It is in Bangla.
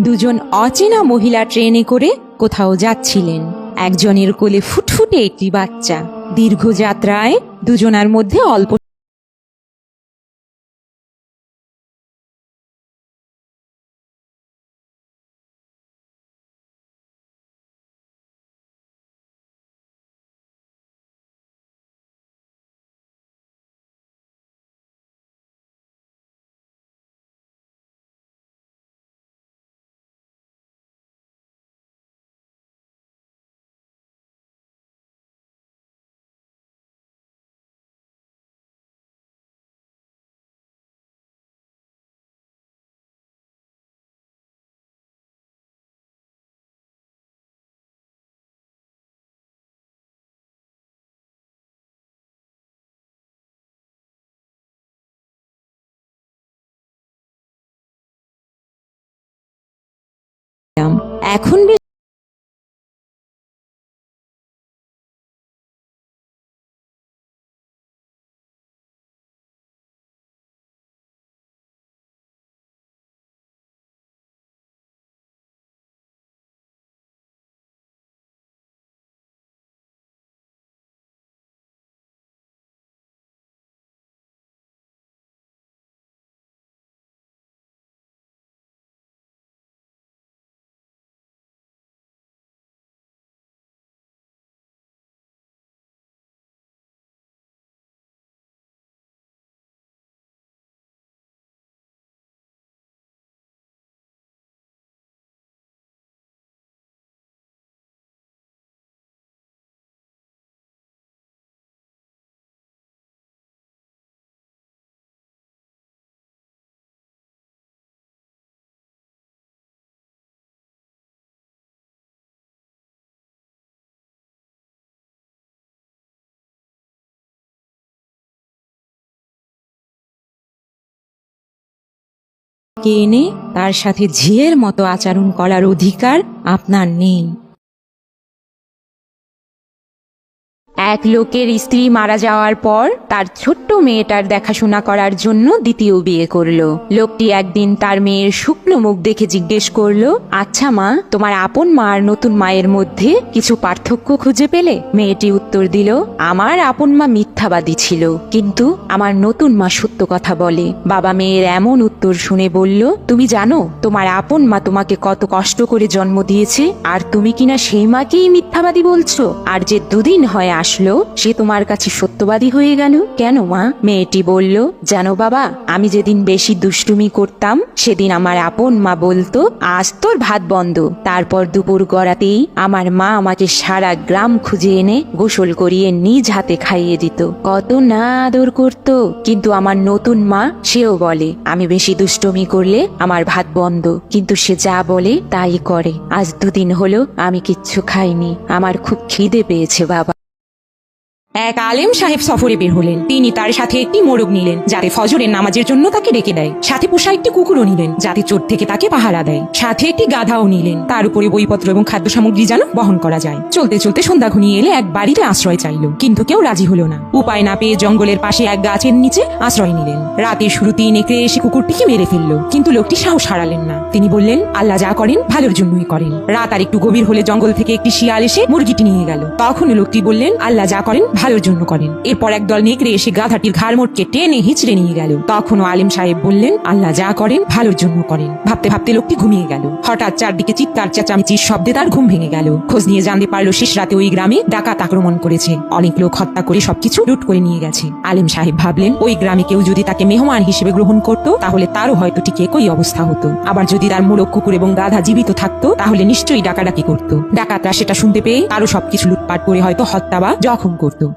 দুজন অচেনা মহিলা ট্রেনে করে কোথাও যাচ্ছিলেন। একজনের কোলে ফুটফুটে একটি বাচ্চা। দীর্ঘ যাত্রায় দুজনার মধ্যে অল্প এখন কে এনে তার সাথে ঝিয়ের মতো আচরণ করার অধিকার আপনার নেই। এক লোকের স্ত্রী মারা যাওয়ার পর তার ছোট্ট মেয়েটার দেখাশোনা করার জন্য দ্বিতীয় বিয়ে করল। লোকটি একদিন তার মেয়ের শুকনো মুখ দেখে জিজ্ঞেস করল আচ্ছা মা, তোমার আপন মা আর নতুন মায়ের মধ্যে কিছু পার্থক্য খুঁজে পেলে? মেয়েটি উত্তর দিল, আমার আপন মা মিথ্যাবাদী ছিল, কিন্তু আমার নতুন মা সত্য কথা বলে। বাবা মেয়ের এমন উত্তর শুনে বলল, তুমি জানো, তোমার আপন মা তোমাকে কত কষ্ট করে জন্ম দিয়েছে, আর তুমি কিনা সেই মাকেই মিথ্যাবাদী বলছো? আর যে দুদিন হয় আসলো, সে তোমার কাছে সত্যবাদী হয়ে গেল। কেন মা? মেয়েটি বলল, জানো বাবা, আমি যেদিন বেশি দুষ্টুমি করতাম, সেদিন আমার আপন মা বলতো, আজ তোর ভাত বন্ধ। তারপর দুপুর গড়াতেই আমার মা আমাকে সারা গ্রাম খুঁজে এনে গোসল করিয়ে নিজ হাতে খাইয়ে দিত। কত না আদর করতো, কিন্তু আমার নতুন মা সেও বলে, আমি বেশি দুষ্টুমি করলে আমার ভাত বন্ধ। কিন্তু সে যা বলে তাই করে। আজ দুদিন হলো আমি কিচ্ছু খাইনি। আমার খুব খিদে পেয়েছে বাবা। এক আলেম সাহেব সফরে বের হলেন। তিনি তার সাথে একটি মোরগ নিলেন, যাতে ফজরের নামাজের জন্য তাকে ডেকে দেয়। সাথে পোষা একটি কুকুরও নিলেন, যাতে চোট থেকে তাকে পাহারা দেয়। সাথে একটি গাধাও নিলেন। তার উপরে বইপত্র এবং খাদ্য সামগ্রী যেন বহন করা যায়। চলতে চলতে সন্ধ্যা ঘনিয়ে এলে এক বাড়িতে আশ্রয় চাইল, কিন্তু কেউ রাজি হলো না। উপায় না পেয়ে জঙ্গলের পাশে এক গাছের নিচে আশ্রয় নিলেন। রাতের শুরুতেই নেকড়ে এসে কুকুরটিকে মেরে ফেলল, কিন্তু লোকটি সাহস হারালেন না। তিনি বললেন, আল্লাহ যা করেন, ভালোর জন্যই করেন। রাত আর একটু গভীর হলে জঙ্গল থেকে একটি শিয়াল এসে মুরগিটি নিয়ে গেল। তখন লোকটি বললেন, আল্লাহ যা করেন ভালোর জন্য করেন। এরপর একদল নেকড়ে এসে গাধাটির ঘাড় মোটকে টেনে হিচড়ে নিয়ে গেল। তখনও আলিম সাহেব বললেন, আল্লাহ যা করেন ভালোর জন্য করেন। ভাবতে ভাবতে লোকটি ঘুমিয়ে গেল। হঠাৎ চারদিকে চিৎকার, চেঁচামেচির শব্দে তার ঘুম ভেঙে গেল। খোঁজ নিয়ে জানতে পারল শেষ রাতে ওই গ্রামে ডাকাত আক্রমণ করেছে। অনেক লোক হত্যা করে সবকিছু লুট করে নিয়ে গেছে। আলিম সাহেব ভাবলেন, ওই গ্রামে কেউ যদি তাকে মেহমান হিসেবে গ্রহণ করত, তাহলে তারও হয়তো ঠিক একই অবস্থা হতো। আবার যদি তার মোরগ, কুকুর এবং গাধা জীবিত থাকতো, তাহলে নিশ্চয়ই ডাকাডাকি করতো। ডাকাতরা সেটা শুনতে পেয়ে তারও সবকিছু লুটপাট করে হয়তো হত্যা বা জখম করতো।